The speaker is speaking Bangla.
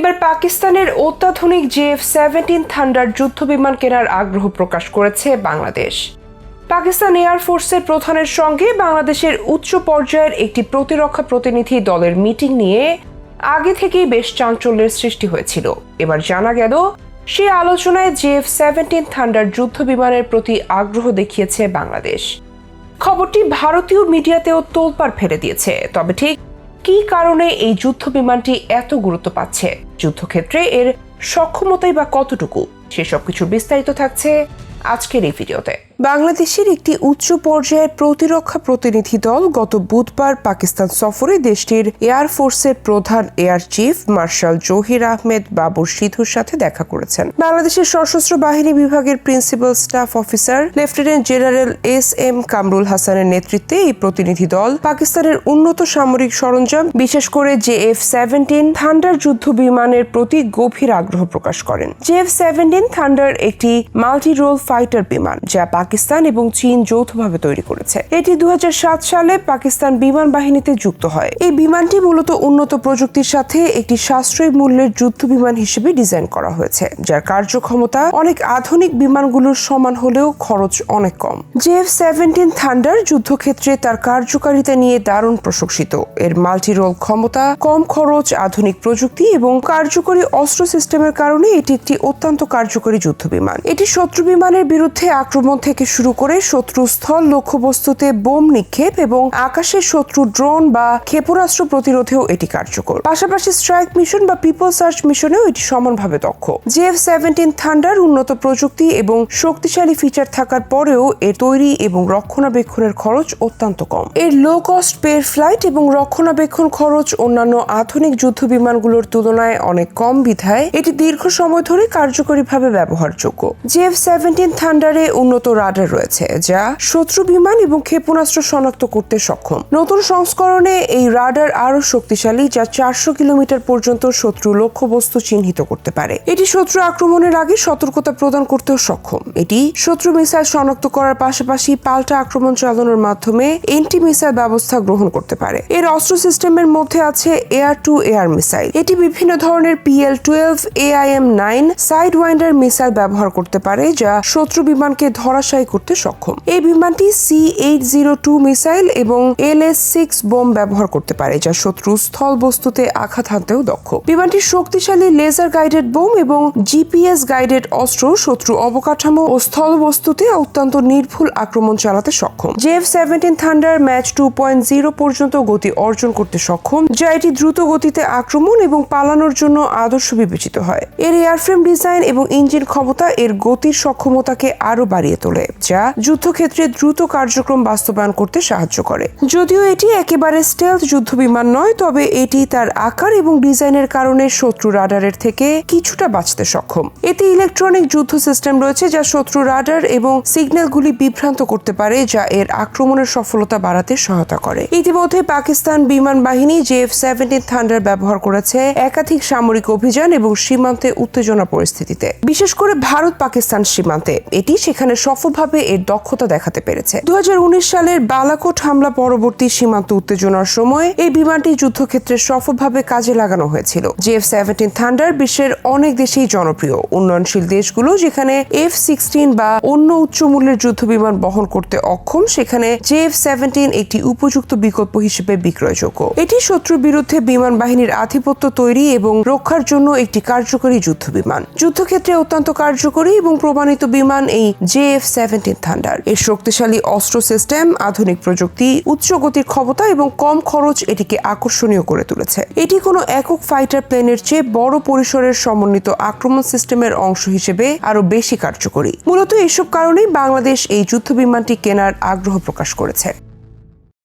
এবার পাকিস্তানের অত্যাধুনিক জেএফ সেভেন্টিন থান্ডার যুদ্ধ বিমান কেনার আগ্রহ প্রকাশ করেছে বাংলাদেশ। পাকিস্তান এয়ারফোর্সের প্রধানের সঙ্গে বাংলাদেশের উচ্চ পর্যায়ের একটি প্রতিরক্ষা প্রতিনিধি দলের মিটিং নিয়ে আগে থেকেই বেশ চাঞ্চল্যের সৃষ্টি হয়েছিল। এবার জানা গেল সেই আলোচনায় জেএফ সেভেন্টিন থান্ডার যুদ্ধ বিমানের প্রতি আগ্রহ দেখিয়েছে বাংলাদেশ। খবরটি ভারতীয় মিডিয়াতেও তোলপাড় ফেলে দিয়েছে, তবে ঠিক কী কারণে এই যুদ্ধ বিমানটি এত গুরুত্ব পাচ্ছে? যুদ্ধক্ষেত্রে এর সক্ষমতাই বা কতটুকু? সেসব কিছু বিস্তারিত থাকছে আজকের এই ভিডিওতে। বাংলাদেশের একটি উচ্চ পর্যায়ের প্রতিরক্ষা প্রতিনিধি দল গত বুধবার পাকিস্তান সফরে দেশটির এয়ারফোর্সের প্রধান air chief marshal Zaheer Ahmed Babar সিধুর সাথে দেখা করেছেন। বাংলাদেশের সশস্ত্র বাহিনী বিভাগের principal staff officer lieutenant general S M Kamrul হাসানের নেতৃত্বে এই প্রতিনিধি দল পাকিস্তানের উন্নত সামরিক সরঞ্জাম, বিশেষ করে জে এফ সেভেন্টিন থান্ডার যুদ্ধ বিমানের প্রতি গভীর আগ্রহ প্রকাশ করেন। জে এফ সেভেন্টিন থান্ডার একটি মাল্টি রোল ফাইটার বিমান, যা পাকিস্তান এবং চীন যৌথভাবে তৈরি করেছে। এটি দু হাজার সাত সালে পাকিস্তান বিমান বাহিনীতে যুক্ত হয়। এই বিমানটি মূলত উন্নত প্রযুক্তির সাথে একটি সাশ্রয়ী মূল্যের যুদ্ধ বিমান হিসেবে ডিজাইন করা হয়েছে, যার কার্যক্ষমতা অনেক আধুনিক বিমানগুলোর সমান হলেও খরচ অনেক কম। জেএফ সেভেন্টিন থান্ডার যুদ্ধক্ষেত্রে তার কার্যকারিতা নিয়ে দারুণ প্রশংসিত। এর মাল্টি রোল ক্ষমতা, কম খরচ, আধুনিক প্রযুক্তি এবং কার্যকরী অস্ত্র সিস্টেমের কারণে এটি একটি অত্যন্ত কার্যকরী যুদ্ধ বিমান। এটি শত্রু বিমানের বিরুদ্ধে আক্রমণ থেকে শুরু করে শত্রু স্থল লক্ষ্যবস্তুতে বোম নিক্ষেপ এবং আকাশে শত্রু ড্রোন বা ক্ষেপণাস্ত্র প্রতিরোধেও এটি কার্যকর। পাশাপাশি স্ট্রাইক মিশন বা পিপল সার্চ মিশনেও এটি সমানভাবে দক্ষ। জেএফ সেভেন্টিন থান্ডার উন্নত প্রযুক্তি এবং শক্তিশালী ফিচার থাকার পরেও এর তৈরি এবং রক্ষণাবেক্ষণের খরচ অত্যন্ত কম। এর লো কস্ট পের ফ্লাইট এবং রক্ষণাবেক্ষণ খরচ অন্যান্য আধুনিক যুদ্ধ বিমানগুলোর তুলনায় অনেক কম বিধায় এটি দীর্ঘ সময় ধরে কার্যকরীভাবে ব্যবহারযোগ্য। জেএফ সেভেন্টিন থান্ডারে উন্নত রাডার রয়েছে, যা শত্রু বিমান এবং ক্ষেপণাস্ত্র শনাক্ত করতে সক্ষম। নতুন সংস্করণে এই রাডার আরও শক্তিশালী, যা চারশো কিলোমিটার পর্যন্ত শত্রু লক্ষ্যবস্তু চিহ্নিত করতে পারে। এটি শত্রু আক্রমণের আগে সতর্কতা প্রদান করতেও সক্ষম। এটি শত্রু মিসাইল শনাক্ত করার পাশাপাশি পাল্টা আক্রমণ চালানোর মাধ্যমে এন্টি মিসাইল ব্যবস্থা গ্রহণ করতে পারে। এর অস্ত্র সিস্টেমের মধ্যে আছে এয়ার টু এয়ার মিসাইল। এটি বিভিন্ন ধরনের PL twelve AIM nine, sidewinder missile ব্যবহার করতে পারে, যা শত্রু বিমানকে ধরাশায়ী করতে সক্ষম। এই বিমানটি C eight zero two missile এবং এল এস সিক্স বোম ব্যবহার করতে পারে, যা শত্রু স্থল বস্তুতে আঘাত হানতেও দক্ষ। বিমানটি শক্তিশালী লেজার গাইডেড বোম এবং জিপিএস গাইডেড অস্ত্র শত্রু অবকাঠামো ও স্থল বস্তুতে অত্যন্ত নির্ভুল আক্রমণ চালাতে সক্ষম। JF seventeen Thunder Mach two point zero পর্যন্ত গতি অর্জন করতে সক্ষম, যা এটি দ্রুত গতিতে আক্রমণ এবং পালানোর জন্য আদর্শ বিবেচিত হয়। এর এয়ারফ্রেম ডিজাইন এবং ইঞ্জিন ক্ষমতা এর গতির সক্ষমতাকে আরও বাড়িয়ে তোলে। যা যুদ্ধক্ষেত্রে দ্রুত কার্যক্রম বাস্তবায়ন করতে সাহায্য করে। যদিও এটি একেবারে স্টেলথ যুদ্ধ বিমান নয়, তবে এটি তার আকার এবং ডিজাইনের কারণে শত্রু রাডারের থেকে কিছুটা বাঁচতে সক্ষম। এতে ইলেকট্রনিক যুদ্ধ সিস্টেম রয়েছে, যা শত্রু রাডার এবং সিগন্যালগুলি বিভ্রান্ত করতে পারে, যা এর আক্রমণের সফলতা বাড়াতে সহায়তা করে। ইতিমধ্যে পাকিস্তান বিমান বাহিনী জেএফ সেভেন্টিন থান্ডার ব্যবহার করেছে একাধিক সামরিক অভিযান এবং সীমান্তে উত্তেজনা পরিস্থিতিতে। বিশেষ করে ভারত পাকিস্তান সীমান্তে। এটি সেখানে সফলভাবে এর দক্ষতা দেখাতে পেরেছে। দু হাজার উনিশ সালের বালাকোট হামলা পরবর্তী সীমান্ত উত্তেজনার সময় এই বিমানটি যুদ্ধক্ষেত্রে সফলভাবে কাজে লাগানো হয়েছিল। জেএফ সেভেন্টিন থান্ডার বিশ্বের অনেক দেশেই জনপ্রিয়। উন্নয়নশীল দেশগুলো যেখানে এফ সিক্সটিন বা অন্য উচ্চ মূল্যের যুদ্ধ বিমান বহন করতে অক্ষম, সেখানে জেএফ সেভেন্টিন একটি উপযুক্ত বিকল্প হিসেবে বিক্রয়যোগ্য। এটি শত্রুর বিরুদ্ধে বিমান বাহিনীর আধিপত্য তৈরি এবং রক্ষার জন্য একটি কার্যকরী যুদ্ধ বিমান। যুদ্ধক্ষেত্রে অত্যন্ত কার্যকরী এবং প্রমাণিত বিমান এই জেএফ সেভেন্টিন থান্ডার এর শক্তিশালী অস্ত্র সিস্টেম আধুনিক প্রযুক্তি উচ্চ গতির ক্ষমতা এবং কম খরচ এটিকে আকর্ষণীয় করে তুলেছে। এটি কোনো একক ফাইটার প্লেনের চেয়ে বড় পরিসরের সমন্বিত আক্রমণ সিস্টেমের অংশ হিসেবে আরও বেশি কার্যকরী। মূলত এসব কারণেই বাংলাদেশ এই যুদ্ধ বিমানটি কেনার আগ্রহ প্রকাশ করেছে।